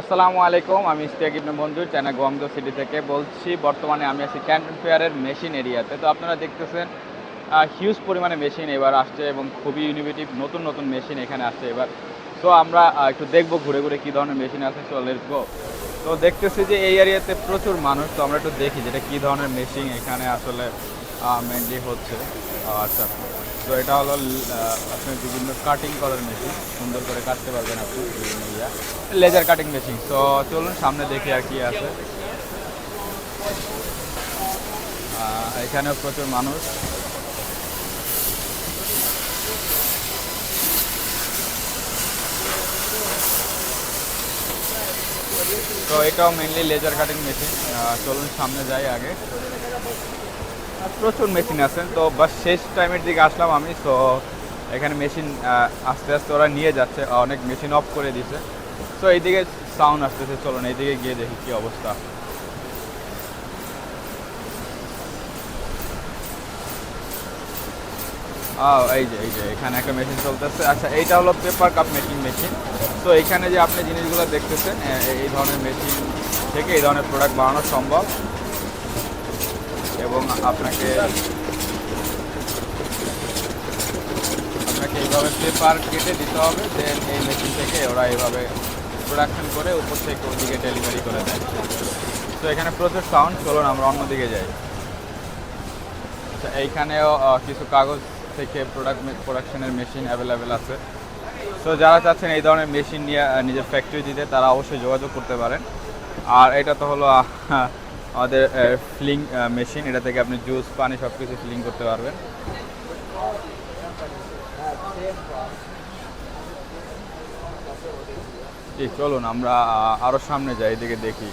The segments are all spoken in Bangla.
আসসালামু আলাইকুম, আমি ইস্তিয়াক ইবনে বন্ধু চায়না গোয়াংদো সিটি থেকে বলছি, বর্তমানে আমি আছি ক্যান্টন ফেয়ারের মেশিন এরিয়াতে তো। আপনারা দেখতেছেন হিউজ পরিমাণে মেশিন এবার আসছে এবং খুবই ইনোভেটিভ নতুন নতুন মেশিন এখানে আসছে এবার। তো আমরা একটু দেখব ঘুরে ঘুরে কী ধরনের মেশিন আছে সো লেটস গো তো দেখতেছি যে এই এরিয়াতে প্রচুর মানুষ, তো আমরা একটু দেখি যেটা কী ধরনের মেশিন এখানে আসলে মেনলি হচ্ছে। আচ্ছা। তো এটা হলো আপনার বিভিন্ন কাটিং করার মেশিন সুন্দর করে কাটতে পারবেন আপনি বিভিন্ন ইয়া। লেজার কাটিং মেশিন তো চলুন, সামনে দেখি আর কি আছে। এখানেও প্রচুর মানুষ। তো এটাও মেনলি লেজার কাটিং মেশিন চলুন, সামনে যাই আগে। প্রচুর মেশিন আছেন তো বাস শেষ টাইমের দিকে আসলাম আমি তো এখানে মেশিন আস্তে আস্তে ওরা নিয়ে যাচ্ছে, অনেক মেশিন অফ করে দিছে তো এইদিকে সাউন্ড আসতেছে, চলুন এইদিকে গিয়ে দেখি কি অবস্থা। এই যে এই যে, এখানে একটা মেশিন চলতেছে। আচ্ছা এইটা হলো পেপার কাপ মেকিং মেশিন তো এখানে যে আপনি জিনিসগুলো দেখতেছেন এই ধরনের মেশিন থেকে এই ধরনের প্রোডাক্ট বানানো সম্ভব। এবং আপনাকে আপনাকে এইভাবে পেপার কেটে দিতে হবে দেন এই মেশিন থেকে ওরা এইভাবে প্রোডাকশন করে উপর থেকে ওদিকে ডেলিভারি করে দেয়। তো এখানে প্রচুর সাউন্ড চলুন আমরা অন্যদিকে যাই। আচ্ছা এইখানেও কিছু কাগজ থেকে প্রোডাক্ট প্রোডাকশনের মেশিন অ্যাভেলেবেল আছে। তো যারা চাচ্ছেন এই ধরনের মেশিন নিয়ে নিজের ফ্যাক্টরি দিতে তারা অবশ্যই যোগাযোগ করতে পারেন। আর এটা তো হলো আমাদের ফিলিং মেশিন এটা থেকে আপনি জুস পানি সব কিছু ফিলিং করতে পারবেন। চলুন আমরা আহ, আরও সামনে যাই এদিকে দেখি।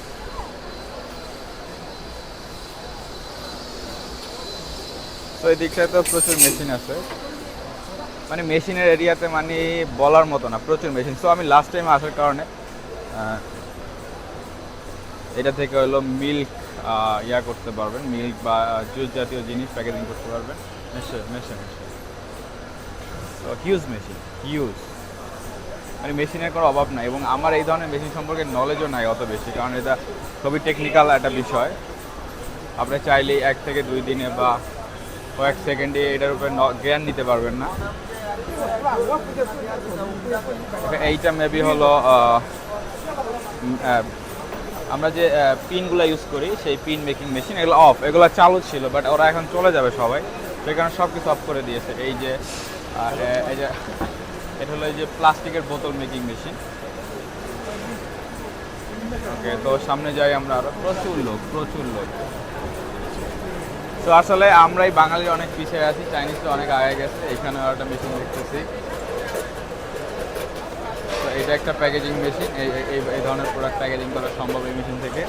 তো এই দিকটায় তো প্রচুর মেশিন আছে। মানে মেশিনের এরিয়াতে মানে বলার মতো না প্রচুর মেশিন সো আমি লাস্ট টাইম আসার কারণে এটা থেকে হলো মিল্ক ইয়া করতে পারবেন মিল্ক বা জুস জাতীয় জিনিস প্যাকেজিং করতে পারবেন। মেশিন তো হিউজ মেশিন হিউজ মানে মেশিনের কোনো অভাব নাই এবং আমার এই ধরনের মেশিন সম্পর্কে নলেজও নাই অত বেশি, কারণ এটা খুবই টেকনিক্যাল একটা বিষয়। আপনি চাইলেই এক থেকে দুই দিনে বা কয়েক সেকেন্ডে এটার উপরে জ্ঞান নিতে পারবেন না। এইটা মেবি হলো আমরা যে পিনগুলো ইউজ করি, সেই পিন মেকিং মেশিন এগুলো অফ এগুলো চালু ছিল বাট ওরা এখন চলে যাবে সবাই। সেই কারণে সব কিছু অফ করে দিয়েছে। এই যে এ- এই যে, এটা হলো এই যে প্লাস্টিকের বোতল মেকিং মেশিন ওকে তো সামনে যাই আমরা আরও প্রচুর লোক প্রচুর লোক। তো আসলে আমরাই বাঙালি অনেক পিছিয়ে আছি চাইনিজটা অনেক আগে গেছে এখানে একটা মেশিন দেখতেছি। এটা একটা প্যাকেজিং মেশিন এই, এই- ধরনের প্রোডাক্ট প্যাকেজিং করা সম্ভব এই মেশিন থেকে।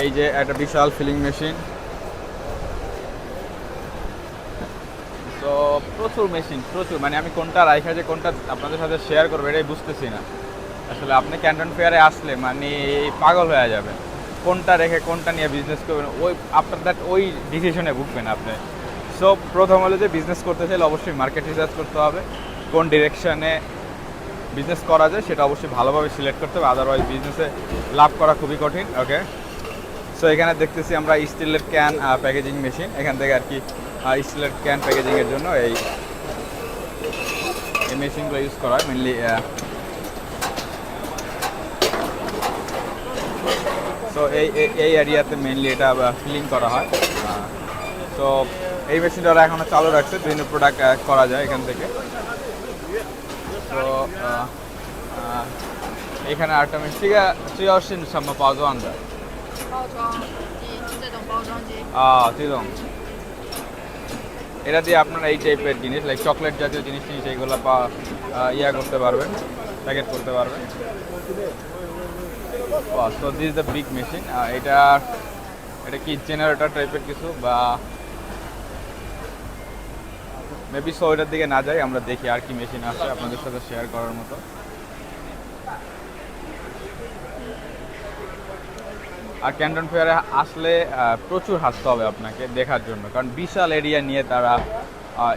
এই যে একটা বিশাল ফিলিং মেশিন তো প্রচুর মেশিন প্রচুর। মানে আমি কোনটা রাইখা যে কোনটা আপনাদের সাথে শেয়ার করব এটাই বুঝতেছি না। আসলে আপনি ক্যান্টন ফেয়ারে আসলে মানে পাগল হয়ে যাবেন। কোনটা রেখে কোনটা নিয়ে বিজনেস করবেন, ওই আফটার দ্যাট ওই ডিসিশনে ভুগবেন আপনি। সো প্রথম হলো যে বিজনেস করতে চাইলে অবশ্যই মার্কেট রিসার্চ করতে হবে। কোন ডিরেকশানে বিজনেস করা যায় সেটা অবশ্যই ভালোভাবে সিলেক্ট করতে হবে আদারওয়াইজ বিজনেসে লাভ করা খুবই কঠিন ওকে সো এখানে দেখতেছি আমরা স্টিলের ক্যান প্যাকেজিং মেশিন এখান থেকে আর কি স্টিলের ক্যান প্যাকেজিংয়ের জন্য এই এই মেশিনগুলো ইউজ করা হয় মেনলি তো এই, এই- এরিয়াতে মেনলি এটা ফিলিং করা হয় তো এই মেশিনটা ওরা এখনও চালু রাখছে, বিভিন্ন প্রোডাক্ট করা যায় এখান থেকে। তো আহ, আহ, এখানে আরেকটা মেশিন ঠিক আছে 这要是什么包装的包装机，就这种包装机。আহ, 这种 এটা দিয়ে আপনারা এই টাইপের জিনিস লাইক চকলেট জাতীয় জিনিস জিনিস এইগুলো পা আহ, ইয়া করতে পারবেন প্যাকেট করতে পারবেন so this the big machine এটা এটা কি জেনারেটর টাইপের কিছু বা মেবি সো এটার দিকে না যাই, আমরা দেখি আর কি মেশিন আছে আপনাদের সাথে শেয়ার করার মতো। আর ক্যান্টন ফেয়ারে আসলে প্রচুর হাসতে হবে আপনাকে দেখার জন্য। কারণ বিশাল এরিয়া নিয়ে তারা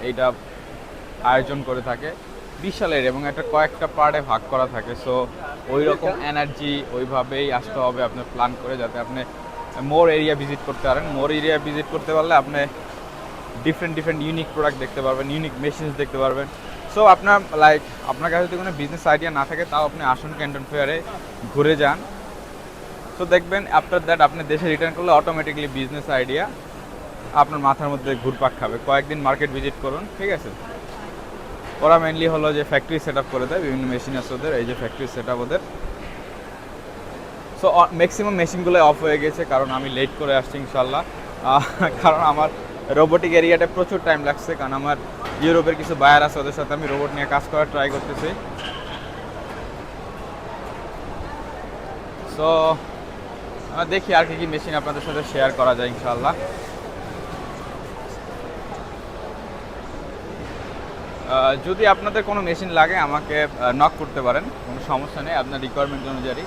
এটা আয়োজন করে থাকে। বিশাল এর এবং একটা কয়েকটা পার্টে ভাগ করা থাকে। সো ওই রকম এনার্জি ওইভাবেই আসতে হবে, আপনার প্ল্যান করে যাতে আপনি মোর এরিয়া ভিজিট করতে পারেন। মোর এরিয়া ভিজিট করতে পারলে আপনি ডিফারেন্ট ডিফারেন্ট ইউনিক প্রোডাক্ট দেখতে পারবেন ইউনিক মেশিনস দেখতে পারবেন। সো আপনার লাইক আপনার কাছে যদি কোনো বিজনেস আইডিয়া না থাকে, তাও আপনি আসুন ক্যান্টন ফেয়ারে ঘুরে যান। তো দেখবেন আফটার দ্যাট আপনি দেশে রিটার্ন করলে অটোমেটিকলি বিজনেস আইডিয়া আপনার মাথার মধ্যে ঘুরপাক খাবে। কয়েকদিন মার্কেট ভিজিট করুন, ঠিক আছে? ওরা মেনলি হলো যে ফ্যাক্টরি সেট করে দেয়, বিভিন্ন মেশিন আছে ওদের, এই যে ফ্যাক্টরি সেট ওদের। সো ম্যাক্সিমাম মেশিনগুলো অফ হয়ে গেছে, কারণ আমি লেট করে আসছি ইনশাল্লাহ। কারণ আমার রোবোটিক এরিয়াটা প্রচুর টাইম লাগছে, কারণ আমার ইউরোপের কিছু বায়ার আছে, ওদের সাথে আমি রোবট নিয়ে কাজ করার ট্রাই করতেছি। সো দেখি আর কি কি মেশিন আপনাদের সাথে শেয়ার করা যায় ইনশাল্লাহ যদি আপনাদের কোনো মেশিন লাগে, আমাকে নক করতে পারেন, কোনো সমস্যা নেই, আপনার রিকোয়ারমেন্ট অনুযায়ী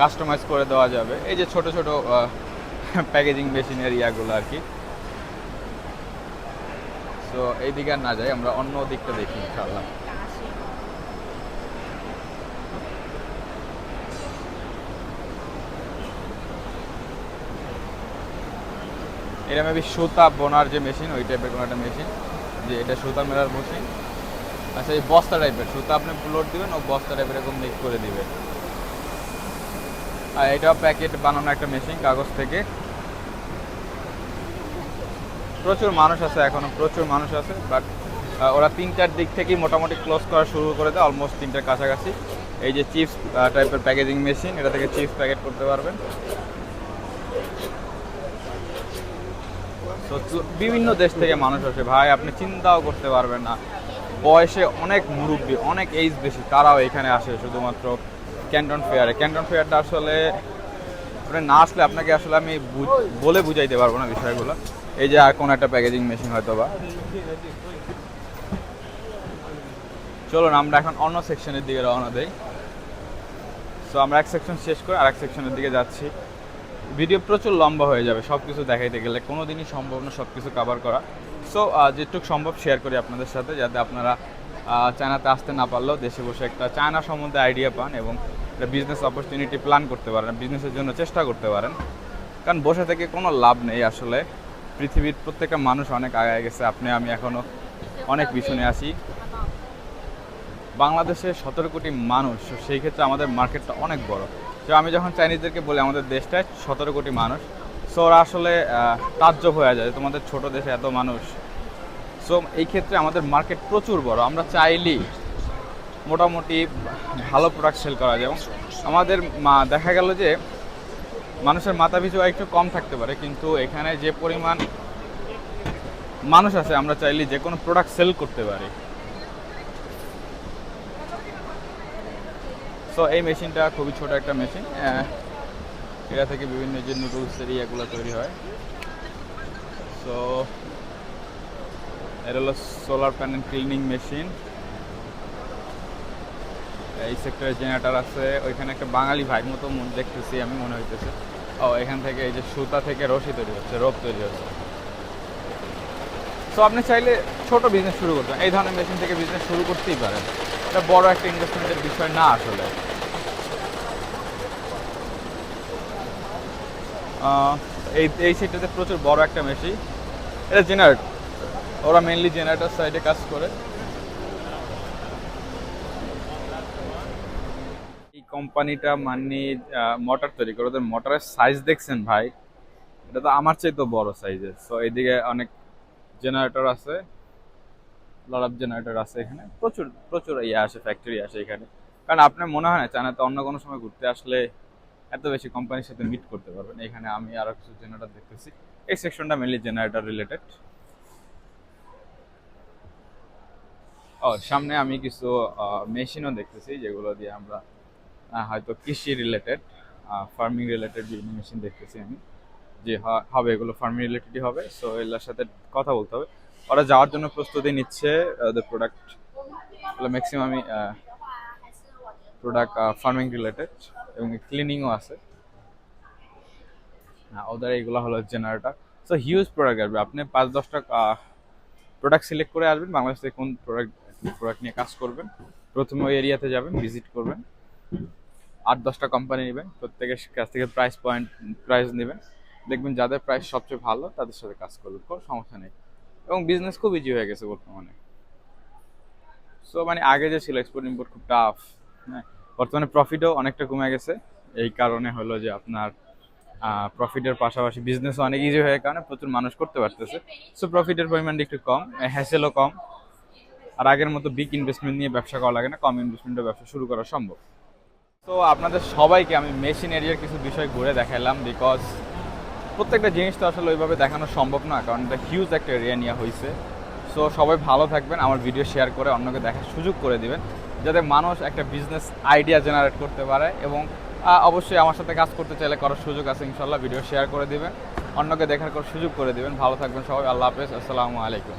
কাস্টমাইজ করে দেওয়া যাবে। এই যে ছোট ছোট প্যাকেজিং মেশিনের ইয়াগুলো আর কি। সো এই দিকে না যাই, আমরা অন্য দিকটা দেখি 蟹。এটা মেবি সুতা বোনার যে মেশিন, ওই টাইপের কোনো একটা মেশিন, যে এটা সুতা মেলার মেশিন। আচ্ছা এই বস্তা টাইপের সুতা আপনি লোড দিবেন, ও বস্তা টাইপের এরকম মিক্স করে দিবে। আর এটাও প্যাকেট বানানো একটা মেশিন, কাগজ থেকে। প্রচুর মানুষ আছে, এখনও প্রচুর মানুষ আছে বাট ওরা তিনটার দিক থেকেই মোটামুটি ক্লোজ করা শুরু করে দেয় অলমোস্ট তিনটার কাছাকাছি। এই যে চিপস টাইপের প্যাকেজিং মেশিন এটা থেকে চিপস প্যাকেট করতে পারবেন। বিভিন্ন দেশ থেকে মানুষ আসে। ভাই, আপনি চিন্তাও করতে পারবেন না। বয়সে অনেক মুরব্বী, অনেক এইজ বেশি, তারাও এখানে আসে শুধুমাত্র ক্যান্টন ফেয়ারে ক্যান্টন ফেয়ারটা আসলে আপনি না আসলে আপনাকে আসলে আমি বলে বুঝাইতে পারব না বিষয়গুলো। এই যে আর কোনো একটা প্যাকেজিং মেশিন হয়তো বা চলুন, আমরা এখন অন্য সেকশনের দিকে রওনা দেই। সো আমরা এক সেকশন শেষ করে আরেক সেকশনের দিকে যাচ্ছি। ভিডিও প্রচুর লম্বা হয়ে যাবে সব কিছু দেখাইতে গেলে কোনো দিনই সম্ভব না সব কিছু কভার করা সো যেটুকু সম্ভব শেয়ার করি আপনাদের সাথে, যাতে আপনারা চায়নাতে আসতে না পারলেও দেশে বসে একটা চায়না সম্বন্ধে আইডিয়া পান এবং একটা বিজনেস অপরচুনিটি প্ল্যান করতে পারেন বিজনেসের জন্য চেষ্টা করতে পারেন। কারণ বসে থেকে কোনো লাভ নেই আসলে। পৃথিবীর প্রত্যেকটা মানুষ অনেক আগায় গেছে। আপনি, আমি এখনও অনেক পিছনে আছি। বাংলাদেশে সতেরো কোটি মানুষ, সেই ক্ষেত্রে আমাদের মার্কেটটা অনেক বড়। তো আমি যখন চাইনিজদেরকে বলি, আমাদের দেশটায় সতেরো কোটি মানুষ সো ওরা আসলে তাজ্জব হয়ে যায় তোমাদের ছোট দেশে এত মানুষ। সো এই ক্ষেত্রে আমাদের মার্কেট প্রচুর বড়। আমরা চাইলেই মোটামুটি ভালো প্রোডাক্ট সেল করা যায়। এবং আমাদের মা- দেখা গেল যে মানুষের মাথা পিছু একটু কম থাকতে পারে, কিন্তু এখানে যে পরিমাণ মানুষ আছে, আমরা চাইলে যে কোনো প্রোডাক্ট সেল করতে পারি। সো এই মেশিনটা খুবই ছোট একটা মেশিন এটা থেকে বিভিন্ন যে নুডলসের ইয়েগুলো তৈরি হয়। সো এটা হলো সোলার প্যানেল ক্লিনিং মেশিন এই সেক্টরে জেনারেটার আছে, ওইখানে একটা বাঙালি ভাইয়ের মতো দেখতেছি আমি, মনে হইতেছে। ও, এখান থেকে এই যে সুতা থেকে রশি তৈরি হচ্ছে, রোপ তৈরি হচ্ছে। সো আপনি চাইলে ছোট বিজনেস শুরু করতে এই ধরনের মেশিন থেকে বিজনেস শুরু করতেই পারেন। এটা বড় একটা ইনভেস্টমেন্টের বিষয় না আসলে। এই এই সেটটাতে প্রচুর বড় একটা মেশিন এটা জেনারেট ওরা মেনলি জেনারেটর সাইডে কাজ করে। কোম্পানিটা মানে মোটর তৈরি করে। ওদের মোটরের সাইজ দেখছেন ভাই? এটা তো আমার চেয়ে তো বড় সাইজের সো এইদিকে অনেক জেনারেটর আছে। লট অফ জেনারেটর আছে এখানে। প্রচুর প্রচুর ইয়ে আসে ফ্যাক্টরি আসে এখানে। কারণ আপনার মনে হয় না, চায়নাতে অন্য কোনো সময় ঘুরতে আসলে এত বেশি কোম্পানির সাথে মিট করতে পারবেন। এখানে আমি আরও কিছু জেনারেটর দেখতেছি। এই সেকশনটা মেনলি জেনারেটর রিলেটেড ও সামনে আমি কিছু মেশিনও দেখতেছি যেগুলো দিয়ে আমরা হয়তো কৃষি রিলেটেড ফার্মিং রিলেটেড বিভিন্ন মেশিন দেখতেছি আমি, যে হবে, এগুলো ফার্মিং রিলেটেডই হবে সো এগুলোর সাথে কথা বলতে হবে। ওরা যাওয়ার জন্য প্রস্তুতি নিচ্ছে ওদের প্রোডাক্ট ম্যাক্সিমামই প্রোডাক্ট ফার্মিং রিলেটেড এবং ক্লিনিংও আছে। ওদের এইগুলো হলো জেনারেটর সো হিউজ প্রোডাক্ট আসবে। আপনি পাঁচ, দশটা প্রোডাক্ট সিলেক্ট করে আসবেন, বাংলাদেশ থেকে কোন প্রোডাক্ট প্রোডাক্ট নিয়ে কাজ করবেন, প্রথমে ওই এরিয়াতে যাবেন ভিজিট করবেন। আট, দশটা কোম্পানি নেবেন প্রত্যেকের কাছ থেকে প্রাইস পয়েন্ট প্রাইস নেবেন দেখবেন যাদের প্রাইস সবচেয়ে ভালো, তাদের সাথে কাজ করবেন কোনো সমস্যা নেই। এবং বিজনেস খুব ইজি হয়ে গেছে বর্তমানে। সো মানে আগে যে ছিল এক্সপোর্ট ইম্পোর্ট খুব টাফ হ্যাঁ? বর্তমানে প্রফিটও অনেকটা কমে গেছে। এই কারণে হলো যে আপনার প্রফিটের পাশাপাশি বিজনেসও অনেক ইজি হয়ে কারণে প্রচুর মানুষ করতে পারতেছে। সো প্রফিটের পরিমাণটা একটু কম হ্যাসেলও কম। আর আগের মতো বিগ ইনভেস্টমেন্ট নিয়ে ব্যবসা করা লাগে না, কম ইনভেস্টমেন্টে ব্যবসা শুরু করা সম্ভব। তো আপনাদের সবাইকে আমি মেশিন এরিয়ার কিছু বিষয় ঘুরে দেখালাম বিকজ প্রত্যেকটা জিনিস তো আসলে ওইভাবে দেখানো সম্ভব না, কারণ এটা হিউজ একটা এরিয়া নিয়ে হয়েছে সো সবাই ভালো থাকবেন, আমার ভিডিও শেয়ার করে অন্যকে দেখার সুযোগ করে দিবেন, যাতে মানুষ একটা বিজনেস আইডিয়া জেনারেট করতে পারে এবং অবশ্যই আমার সাথে কাজ করতে চাইলে করার সুযোগ আছে ইনশাল্লাহ ভিডিও শেয়ার করে দিবেন, অন্যকে দেখার সুযোগ করে দিবেন। ভালো থাকবেন সবাই, আল্লাহ হাফেজ, আসসালামু আলাইকুম।